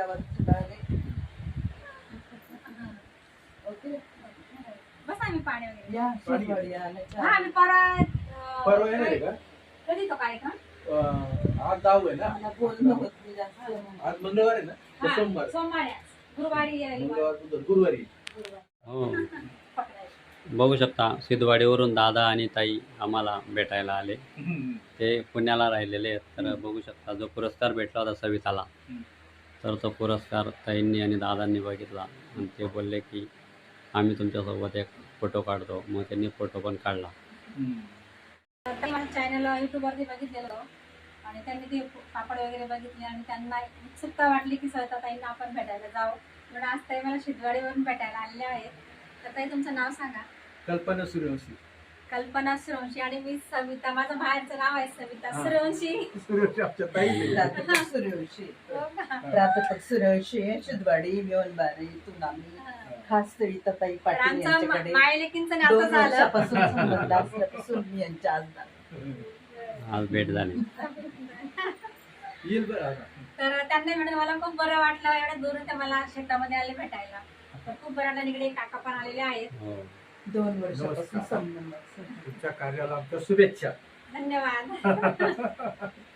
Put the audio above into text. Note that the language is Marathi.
यावर सुधारले ओके. बस आम्ही पाणी वगैरे या पाणी शिरवाडी आणायच्या हा आम्ही परत अं, परवा येणार आहे का? कधी तो कार्यक्रम? अं, आज दहाव आहे ना? मला बोलणं होत नाही जास्त. म्हणून. आज मंगळवार आहे ना? का हा, सोमवार. सोमवारी आज. गुरुवारी आहे, मंगळवार बुधवार गुरुवारी गुरुवारी. हो. पकडायचं. बघू शकता सिद्धवाडीवरून दादा आणि ताई आम्हाला भेटायला आले. ते पुण्याला राहिलेले आहेत तर बघू शकता जो पुरस्कार भेटला होता सविताला. हम्म. तर तो पुरस्कार ताईंनी आणि दादांनी बघितला. आणि ते बोलले की आम्ही तुमच्यासोबत एक फोटो काढतो. मग त्यांनी फोटो पण काढला. चॅनल युट्यूबवरती बघितलेलं. आणि त्यांनी ते पापड वगैरे बघितले आणि त्यांना उत्सुकता वाटली की सविता ताईंना आपण भेटायला जाऊ. म्हणून आज ताई मला शिदवाडीवरून भेटायला आलेले आहेत. तर ताई तुमचं नाव सांगा. कल्पना सूर्यवंशी. कल्पना सुरवंशी आणि मी सविता. माझं बाहेरचं नाव आहे सविता. हा. सुरवंशी सूर्यवंशी आमच्या ताई सूर्यवंशी हो का? सूर्यवंशी शिदवाडी मिळवणबारी तुनामी हा. खास तर पाटील आमचं यांच्याकडे मायलेकींचं दोन नातं झालं. वर्षापासून संबंध असल्यापासून मी यांच्या आज आज भेट झाली. येईल बरं आता. तर त्यांना म्हणून मला खूप बरं वाटलं एवढ्या दूरून ते मला शेतामध्ये आले भेटायला. तर खूप बरं वाटलं आणि इकडे काका पण आलेले आहेत. हो. दोन वर्षापासून नमस्कार. संबंध. तुमच्या कार्याला आमच्या शुभेच्छा धन्यवाद